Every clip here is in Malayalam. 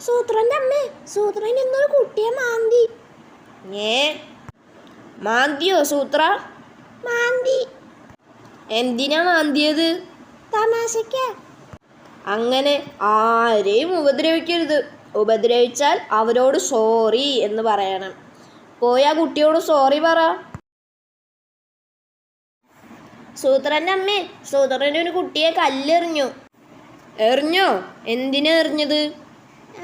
സൂത്രന്റെ അമ്മേ സൂത്രൻ എന്നൊരു കുട്ടിയെ മാന്തി. ഏ? മാന്തിയോ സൂത്ര? മാന്തി. എന്തിനാ മാന്തിയത്? തമാശക്ക അങ്ങനെ ആരെയും ഉപദ്രവിക്കരുത്. ഉപദ്രവിച്ചാൽ അവരോട് സോറി എന്ന് പറയണം. പോയി ആ കുട്ടിയോട് സോറി പറ. സൂത്രന്റെ അമ്മേ സൂത്രന്റെ ഒരു കുട്ടിയെ കല്ലെറിഞ്ഞു. എറിഞ്ഞോ? എന്തിനാ എറിഞ്ഞത്?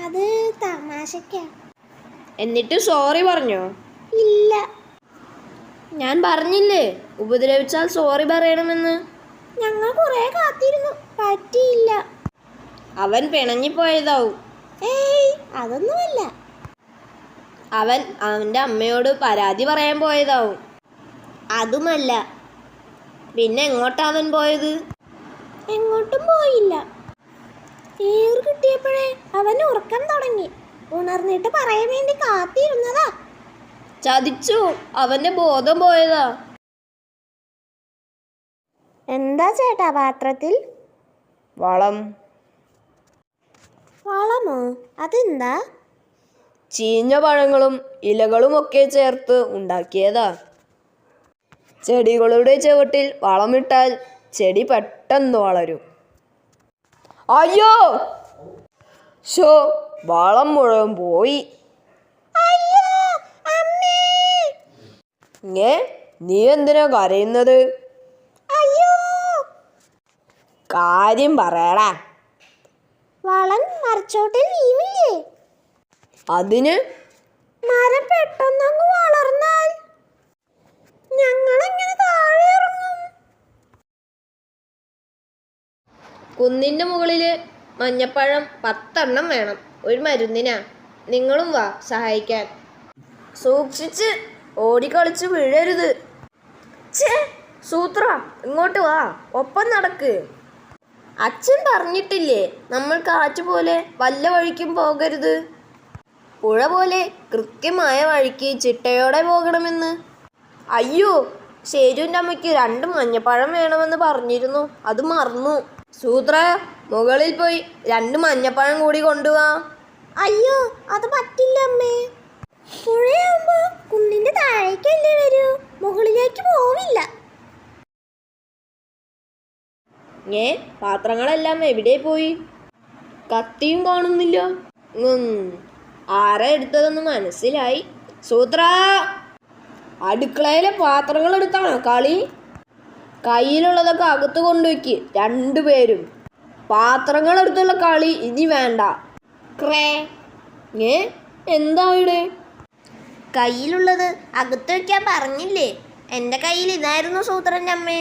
അത് തമാശക്കാ. എന്നിട്ട് സോറി പറഞ്ഞോ? ഇല്ല. ഞാൻ പറഞ്ഞില്ലേ ഉപദ്രവിച്ചാൽ സോറി പറയണമെന്ന്. ഞങ്ങൾ കുറെ കാത്തിരുന്നു പറ്റിയില്ല. അവൻ പിണങ്ങിപ്പോയതാവും ഏയ് അതൊന്നുമല്ല. അവൻ അവന്റെ അമ്മയോട് പരാതി പറയാൻ പോയതാവും. അതുമല്ല. പിന്നെ എങ്ങോട്ടാ അവൻ പോയത്? എങ്ങോട്ടും പോയില്ല. ഏറ് കിട്ടിയപ്പോഴേ അവൻ ഉണർന്നിട്ട് പറയാൻ വേണ്ടി കാത്തിരുന്നതാ. ചതിച്ചു. അവന്റെ ബോധം പോയതാ. എന്താ ചേട്ടാ പാത്രത്തിൽ? വളം. വളമോ? അതെന്താ? ചീഞ്ഞ പഴങ്ങളും ഇലകളും ഒക്കെ ചേർത്ത് ഉണ്ടാക്കിയതാ. ചെടികളുടെ ചുവട്ടിൽ വളമിട്ടാൽ ചെടി പെട്ടെന്ന് വളരും. അയ്യോ! ഷോ വളം മുഴുവൻ പോയി. ഏ നീ എന്തിനാ കരയുന്നത്? കാര്യം പറയടാ. വളം മരച്ചോട്ടിൽ വീണില്ലേ അതിന്? മരം പെട്ടെന്നങ്ങ് വളർന്നാൽ ഞങ്ങളെങ്ങനെ താഴെ ഇറങ്ങും? കുന്നിന്റെ മുകളിൽ മഞ്ഞപ്പഴം പത്തെണ്ണം വേണം. ഒരു മരുന്നിനാ. നിങ്ങളും വാ സഹായിക്കാൻ. സൂക്ഷിച്ച് ഓടിക്കളിച്ച് വീഴരുത്. ഛേ സൂത്ര ഇങ്ങോട്ട് വാ ഒപ്പം നടക്ക്. അച്ഛൻ പറഞ്ഞിട്ടില്ലേ നമ്മൾ കാറ്റ് പോലെ വല്ല വഴിക്കും പോകരുത്. പുഴ പോലെ കൃത്യമായ വഴിക്ക് ചിട്ടയോടെ പോകണമെന്ന്. അയ്യോ ശേരുവിന്റെ അമ്മയ്ക്ക് രണ്ട് മഞ്ഞപ്പഴം വേണമെന്ന് പറഞ്ഞിരുന്നു അത് മറന്നു. സൂത്ര മുകളിൽ പോയി രണ്ട് മഞ്ഞപ്പഴം കൂടി കൊണ്ടുവാ. അയ്യോ അത് പറ്റില്ല അമ്മേ. പുഴയാകുമ്പോ കുന്നിന്റെ താഴേക്കല്ലേ വരൂ. മുകളിലേക്ക് പോവില്ല. ഏ പാത്രങ്ങളെല്ലാം എവിടെ പോയി? കത്തിയും കാണുന്നില്ല. ആരാ എടുത്തതെന്ന് മനസ്സിലായി. സൂത്ര അടുക്കളയിലെ പാത്രങ്ങൾ എടുത്താണോ കളി? കയ്യിലുള്ളതൊക്കെ അകത്ത് കൊണ്ടുവയ്ക്ക് രണ്ടുപേരും. പാത്രങ്ങൾ എടുത്തുള്ള കളി ഇനി വേണ്ട. ക്രേ ഏ? എന്താ ഇവിടെ? കയ്യിലുള്ളത് അകത്ത് വയ്ക്കാൻ പറഞ്ഞില്ലേ? എന്റെ കയ്യിൽ ഇതായിരുന്നു സൂത്രന്റെ അമ്മേ.